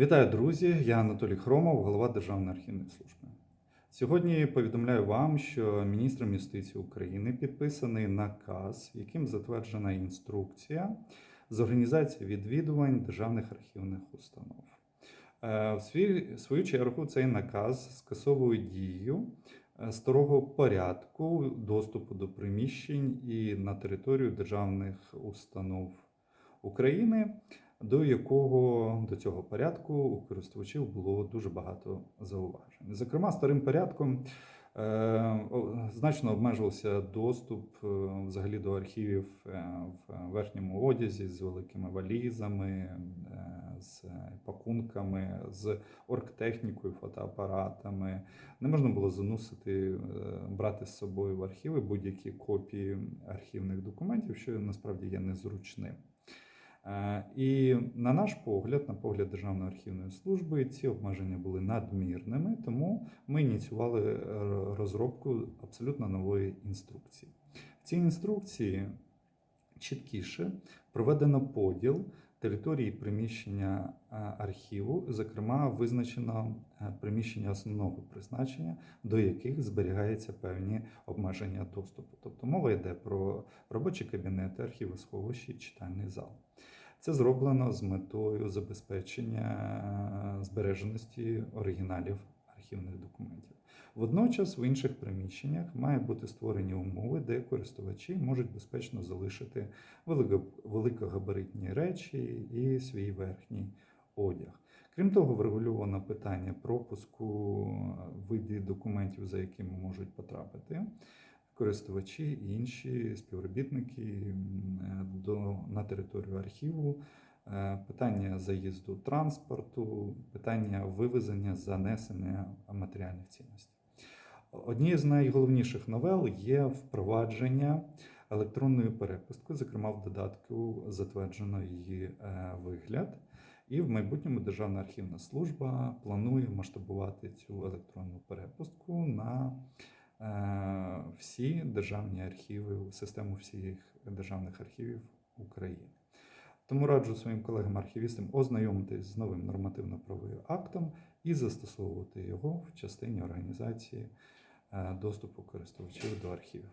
Вітаю, друзі! Я Анатолій Хромов, голова Державної архівної служби. Сьогодні повідомляю вам, що міністром юстиції України підписаний наказ, яким затверджена інструкція з організації відвідувань державних архівних установ. Е, В свою чергу цей наказ скасовує дію е, старого порядку доступу до приміщень і на територію державних установ України до якого до цього порядку у користувачів було дуже багато зауважень. Зокрема, старим порядком е, значно обмежувався доступ е, взагалі до архівів е, в верхньому одязі з великими валізами, з пакунками, з оргтехнікою, фотоапаратами. Не можна було заносити, брати з собою в архіви будь-які копії архівних документів, що насправді є незручним. Е, І на наш погляд, на погляд Державної архівної служби, ці обмеження були надмірними, тому ми ініціювали е, розробку абсолютно нової інструкції. В цій інструкції чіткіше проведено поділ території приміщення е, архіву, зокрема, визначено е, приміщення основного призначення, до яких зберігаються певні обмеження доступу. Тобто мова йде про робочі кабінети, архіви, сховища і читальний зал. Це зроблено з метою забезпечення е, збереженості оригіналів архівних документів. Водночас в інших приміщеннях мають бути створені умови, де користувачі можуть безпечно залишити велико- великогабаритні речі і свій верхній одяг. Крім того, врегульовано питання пропуску е, видів документів, за якими можуть потрапити користувачі і інші співробітники е, до, на територію архіву, питання заїзду транспорту, питання вивезення, занесення матеріальних цінностей. Однією з найголовніших новел є впровадження електронної перепустки, зокрема в додатку затверджено її е, вигляд. І в майбутньому Державна архівна служба планує масштабувати цю електронну перепустку на е, всі державні архіви, систему всіх державних архівів України. Тому раджу своїм колегам-архівістам ознайомитись з новим нормативно-правовим актом і застосовувати його в частині організації е, доступу користувачів до архівів.